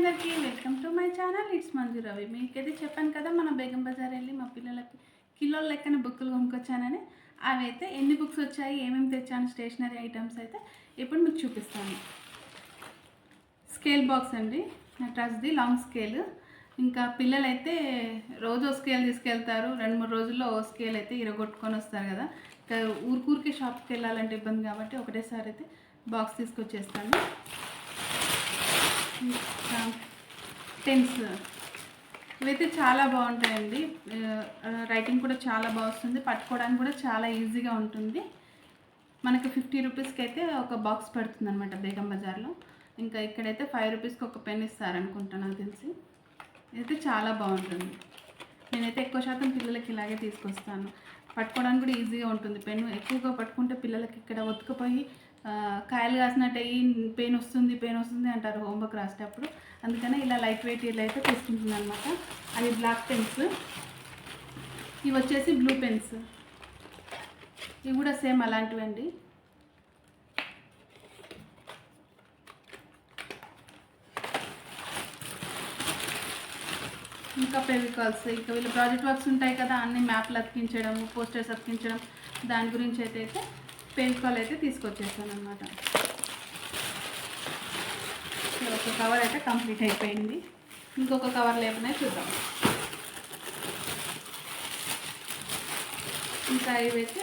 అందరికీ welcome to my channel. It's Manju Ravi మీకైతే చెప్పాను కదా మన బేగం బజార్ వెళ్ళి మా పిల్లలకి కిలోల లెక్కన బుక్కులు కొనుక్కొచ్చానని. అవి అయితే ఎన్ని బుక్స్ వచ్చాయి ఏమేమి తెచ్చాను స్టేషనరీ ఐటమ్స్ అయితే ఇప్పుడు మీకు చూపిస్తాను. స్కేల్ బాక్స్ అండి. నటరాజ్ది లాంగ్ స్కేల్ ఇంకా పిల్లలైతే రోజు ఓ స్కేల్ తీసుకెళ్తారు. రెండు మూడు రోజుల్లో ఓ స్కేల్ అయితే ఇరగొట్టుకొని వస్తారు కదా. ఇంకా ఊరికూరికే షాప్కి వెళ్ళాలంటే ఇబ్బంది కాబట్టి ఒకటేసారి అయితే బాక్స్ తీసుకొచ్చేస్తాను. టెన్స్. పెన్స్ ఇవైతే చాలా బాగుంటాయండి. రైటింగ్ కూడా చాలా బాగా వస్తుంది. పట్టుకోవడానికి కూడా చాలా ఈజీగా ఉంటుంది. మనకి ఫిఫ్టీ రూపీస్కి అయితే ఒక బాక్స్ పడుతుంది అనమాట బేగం బజార్లో. ఇంకా ఇక్కడైతే ఫైవ్ రూపీస్కి ఒక పెన్ ఇస్తారనుకుంటా నాకు తెలిసి. ఇదైతే చాలా బాగుంటుంది. నేనైతే ఎక్కువ శాతం పిల్లలకి ఇలాగే తీసుకొస్తాను. పట్టుకోవడానికి కూడా ఈజీగా ఉంటుంది. పెన్ను ఎక్కువగా పట్టుకుంటే పిల్లలకి ఇక్కడ ఒత్తుకుపోయి కాయలు కాసినట్టు అయ్యి పెయిన్ వస్తుంది పెయిన్ వస్తుంది అంటారు హోంవర్క్ రాసేటప్పుడు. అందుకనే ఇలా లైట్ వెయిట్ ఇలా అయితే తీసుకుంటుంది అనమాట అది బ్లాక్ పెన్స్. ఇవి వచ్చేసి బ్లూ పెన్స్. ఇవి కూడా సేమ్ అలాంటివండి. ఇంకా ఫెవికాల్స్. ఇంకా వీళ్ళు ప్రాజెక్ట్ వర్క్స్ ఉంటాయి కదా అన్ని మ్యాప్లు అతికించడం పోస్టర్స్ అతికించడం దాని గురించి అయితే అయితే పెంచుకోవాలి అయితే తీసుకొచ్చేసాను అనమాట ఒక కవర్ అయితే కంప్లీట్ అయిపోయింది. ఇంకొక కవర్ లేకనే చూద్దాం. ఇంకా ఇవైతే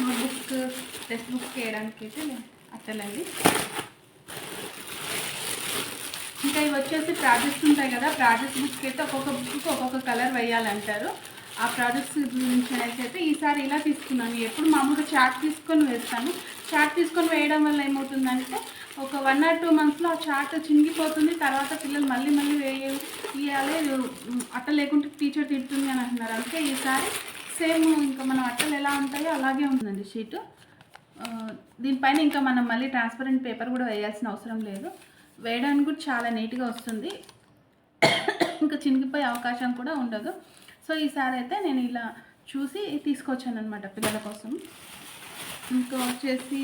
నోట్బుక్ టెక్స్ట్ బుక్ వేయడానికి అయితే అట్టలండి ఇంకా ఇవి వచ్చేసి ప్రాజెక్ట్స్ ఉంటాయి కదా ప్రాజెక్ట్ బుక్కి అయితే ఒక్కొక్క బుక్కి ఒక్కొక్క కలర్ వేయాలంటారు. ఆ ప్రాజెక్ట్స్ గురించి అయితే ఈసారి ఇలా తీసుకున్నాను. ఎప్పుడు మామూలుగా చార్ట్ తీసుకొని వేస్తాను. చార్ట్ తీసుకొని వేయడం వల్ల ఏమవుతుందంటే ఒక వన్ ఆర్ టూ మంత్స్లో ఆ చార్ట్ చింగిపోతుంది తర్వాత పిల్లలు మళ్ళీ మళ్ళీ వేయ వేయాలి అట్ట లేకుంటే టీచర్ తిడుతుంది అని అంటున్నారు. అందుకే ఈసారి సేమ్ ఇంకా మనం అట్టలు ఎలా ఉంటాయో అలాగే ఉంటుందండి షీటు దీనిపైన ఇంకా మనం మళ్ళీ ట్రాన్స్పరెంట్ పేపర్ కూడా వేయాల్సిన అవసరం లేదు. వేయడానికి కూడా చాలా నీట్గా వస్తుంది. ఇంకా చినిగిపోయే అవకాశం కూడా ఉండదు. సో ఈసారి అయితే నేను ఇలా చూసి తీసుకొచ్చాను అనమాట పిల్లల కోసం. ఇంకా వచ్చేసి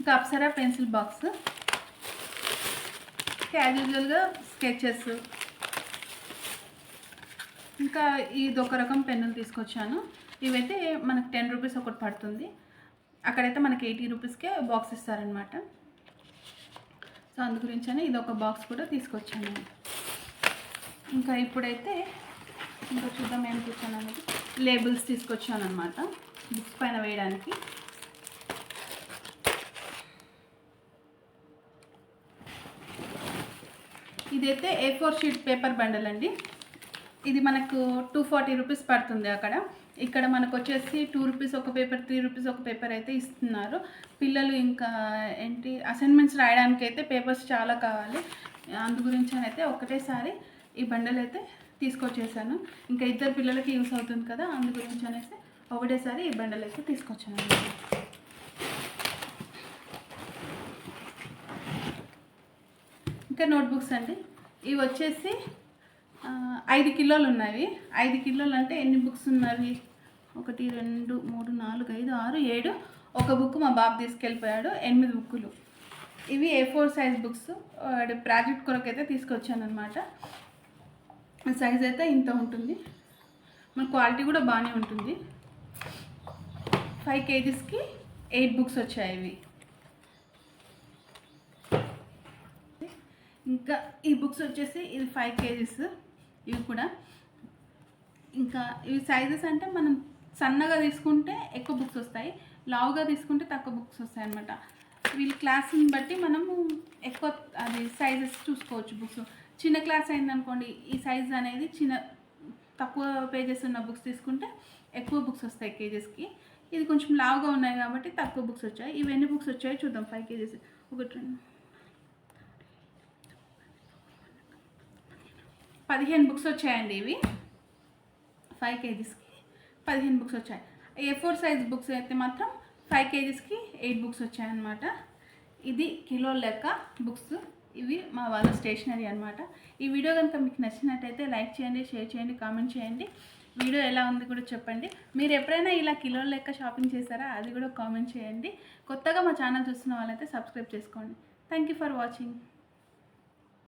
ఇంకా అప్సరా పెన్సిల్ బాక్స్. యాజ్ యూజువల్గా స్కెచెస్. ఇంకా ఇది ఒక రకం పెన్నులు తీసుకొచ్చాను. ఇవైతే మనకు టెన్ రూపీస్ ఒకటి పడుతుంది. అక్కడైతే మనకి ఎయిటీ రూపీస్కే బాక్స్ ఇస్తారనమాట సో అందు గురించనే ఇది ఒక బాక్స్ కూడా తీసుకొచ్చాను. ఇంకా ఇప్పుడైతే ఇంకా చూద్దాం ఏం తెచ్చాను అనేది లేబుల్స్ తీసుకొచ్చాను అనమాట బుక్స్ పైన వేయడానికి. ఇదైతే A four sheet paper bundle అండి. ఇది మనకు టూ ఫార్టీ రూపీస్ పడుతుంది అక్కడ. ఇక్కడ మనకు వచ్చేసి టూ రూపీస్ ఒక పేపర్ త్రీ రూపీస్ ఒక పేపర్ అయితే ఇస్తున్నారు. పిల్లలు ఇంకా ఏంటి అసైన్మెంట్స్ రాయడానికి అయితే పేపర్స్ చాలా కావాలి. అందు గురించి అయితే ఒకటేసారి ఈ బండలు అయితే తీసుకొచ్చేసాను. ఇంకా ఇద్దరు పిల్లలకి యూస్ అవుతుంది కదా అందు గురించి అనేసి ఒకటేసారి ఈ బండలు అయితే తీసుకొచ్చాను. ఇంకా నోట్బుక్స్ అండి. ఇవి వచ్చేసి ఐదు కిలోలు ఉన్నాయి. ఐదు కిలోలు అంటే ఎన్ని బుక్స్ ఉన్నవి ఒకటి రెండు మూడు నాలుగు ఐదు ఆరు ఏడు. ఒక బుక్ మా బాబు తీసుకెళ్ళిపోయాడు. ఎనిమిది బుక్కులు. ఇవి A four size books project కొరకు అయితే తీసుకొచ్చాను అనమాట సైజ్ అయితే ఇంత ఉంటుంది. మన క్వాలిటీ కూడా బాగానే ఉంటుంది. ఫైవ్ కేజీస్కి ఎయిట్ బుక్స్ వచ్చాయి ఇవి. ఇంకా ఈ బుక్స్ వచ్చేసి ఇది ఫైవ్ కేజీస్. ఇవి కూడా. ఇంకా ఇవి సైజెస్ అంటే మనం సన్నగా తీసుకుంటే ఎక్కువ బుక్స్ వస్తాయి. లావుగా తీసుకుంటే తక్కువ బుక్స్ వస్తాయి అనమాట వీళ్ళ క్లాస్ని బట్టి మనము ఎక్కువ అది సైజెస్ చూసుకోవచ్చు బుక్స్. చిన్న క్లాస్ అయిందనుకోండి ఈ సైజ్ అనేది చిన్న తక్కువ పేజెస్ ఉన్న బుక్స్ తీసుకుంటే ఎక్కువ బుక్స్ వస్తాయి కేజెస్కి ఇది కొంచెం లావుగా ఉన్నాయి కాబట్టి తక్కువ బుక్స్ వచ్చాయి. ఇవి ఎన్ని బుక్స్ వచ్చాయో చూద్దాం. ఫైవ్ కేజెస్ ఒకటి రెండు పదిహేను బుక్స్ వచ్చాయండి ఇవి. ఫైవ్ కేజీస్కి పదిహేను బుక్స్ వచ్చాయి. ఏ ఫోర్ సైజ్ బుక్స్ అయితే మాత్రం ఫైవ్ కేజీస్కి ఎయిట్ బుక్స్ వచ్చాయన్నమాట. ఇది కిలో లెక్క బుక్స్ ఇవి మా వాళ్ళ స్టేషనరీ అనమాట ఈ వీడియో కనుక మీకు నచ్చినట్టయితే లైక్ చేయండి షేర్ చేయండి కామెంట్ చేయండి. వీడియో ఎలా ఉంది కూడా చెప్పండి. మీరు ఎప్పుడైనా ఇలా కిలో లెక్క షాపింగ్ చేశారా? అది కూడా కామెంట్ చేయండి. కొత్తగా మా ఛానల్ చూస్తున్న వాళ్ళైతే సబ్స్క్రైబ్ చేసుకోండి. Thank you for watching